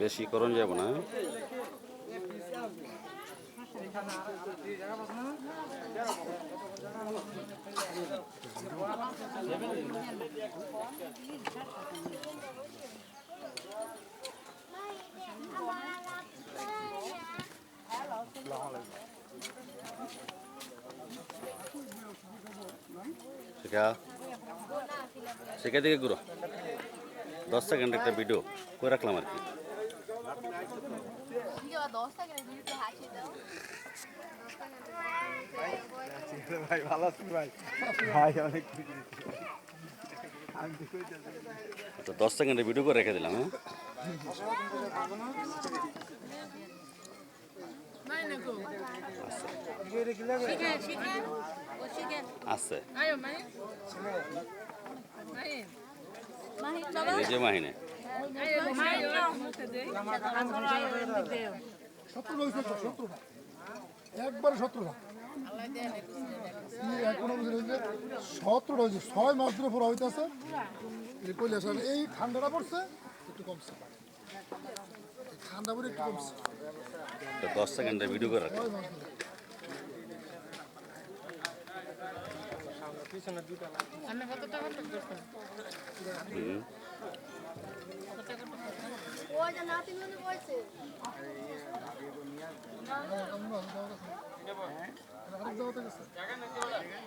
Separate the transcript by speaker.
Speaker 1: বেশি করণ যাব না। শিখা। শিখা দিকে ঘুরো। দশ সেকেন্ড একটা ভিডিও করে রাখলাম আর কি।
Speaker 2: ভাই তো
Speaker 1: দশ সেকেন্ডের ভিডিও করে রেখে দিলাম হ্যাঁ? আছে। যে মাহিনে।
Speaker 3: একবারে সতেরোটা সতেরোটা হয়েছে ছয় মাস ধরে পুরো হইতেছে এই ঠান্ডাটা পড়ছে ঠান্ডা পড়ে একটু
Speaker 1: দশ সেকেন্ডের ভিডিও
Speaker 3: ধরে